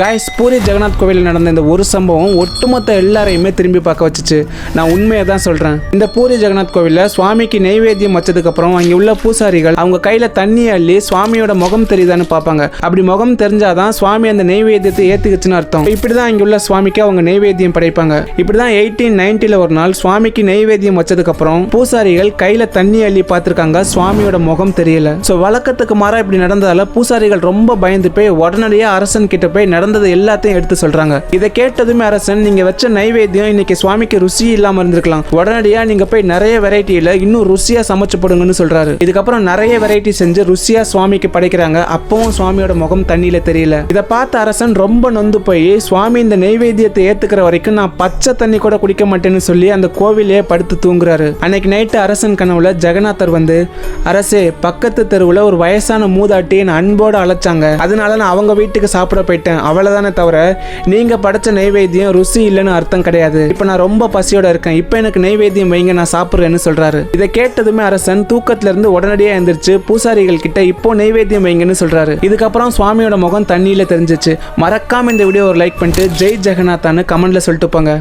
Guys puri Jagannath கோவிலில் நடந்த இந்த ஒரு சம்பவம் ஒட்டுமொத்த எல்லாரையுமே திரும்பி பார்க்க வச்சுச்சு. நான் உண்மையை தான் சொல்கிறேன் இந்த பூரி ஜெகநாத் கோவிலில் சுவாமிக்கு நெய்வேத்தியம் வச்சதுக்கப்புறம் அங்கே உள்ள பூசாரிகள் அவங்க கையில் தண்ணி அள்ளி சுவாமியோட முகம் தெரியுதான்னு பார்ப்பாங்க. அப்படி முகம் தெரிஞ்சாதான் சுவாமி அந்த நெய்வேத்தியத்தை ஏற்றுக்குச்சுன்னு அர்த்தம். இப்படி தான் இங்கே உள்ள சுவாமிக்கு அவங்க நெய்வேத்தியம் படைப்பாங்க. இப்படி தான் எயிட்டீன் நைன்ட்டியில் ஒரு நாள் சுவாமிக்கு நெய்வேத்தியம் வச்சதுக்கப்புறம் பூசாரிகள் கையில் தண்ணி அள்ளி பார்த்துருக்காங்க. சுவாமியோட முகம் தெரியல. ஸோ வழக்கத்துக்கு மாறாக இப்படி நடந்ததால் பூசாரிகள் ரொம்ப பயந்து போய் உடனடியாக அரசன் கிட்ட போய் நடந்தது எல்லாத்தையும் எடுத்து சொல்றாங்க. இதை கேட்டதுமே அரசன் நீங்க வச்ச நைவேத்தியம் இன்னைக்கு சுவாமிக்கு ருசி இல்லாம இருந்திருக்கலாம். உடனடியா நீங்க போய் நிறைய வெரைட்டியில இன்னும் ருசியா சமைச்சு போடுங்கன்னு சொல்றாரு. இதுக்கப்புறம் நிறைய வெரைட்டி செஞ்சு ருசியா சுவாமிக்கு படைக்கிறாங்க. அப்பவும் சுவாமியோட முகம் தண்ணியில தெரியல. இதை பார்த்த அரசன் ரொம்ப நொந்து போய் சுவாமி இந்த நெய்வேத்தியத்தை ஏத்துக்கிற வரைக்கும் நான் பச்சை தண்ணி கூட குடிக்க மாட்டேன்னு சொல்லி அந்த கோவிலே படுத்து தூங்குறாரு. அன்னைக்கு நைட்டு அரசன் கனவுல ஜெகநாதர் வந்து அரசே பக்கத்து தெருவுல ஒரு வயசான மூதாட்டி என் அன்போட அழைச்சாங்க. அதனால நான் அவங்க வீட்டுக்கு சாப்பிட போயிட்டேன். அவ்வளோதானே தவிர நீங்கள் படைச்ச நெய்வேத்தியம் ருசி இல்லைன்னு அர்த்தம் கிடையாது. இப்போ நான் ரொம்ப பசியோட இருக்கேன். இப்போ எனக்கு நெய்வேத்தியம் வைங்க நான் சாப்பிட்றேன்னு சொல்கிறாரு இதை கேட்டதுமே அரசன் தூக்கத்திலிருந்து உடனடியாக எழுந்திரிச்சு பூசாரிகள் கிட்ட இப்போ நெய்வேத்தியம் வைங்கன்னு சொல்கிறாரு இதுக்கப்புறம் சுவாமியோட முகம் தண்ணியில் தெரிஞ்சிச்சு. மறக்காமல் இந்த வீடியோ ஒரு லைக் பண்ணிட்டு ஜெய் ஜெகநாத்தான்னு கமெண்ட்டில் சொல்லிட்டு போங்க.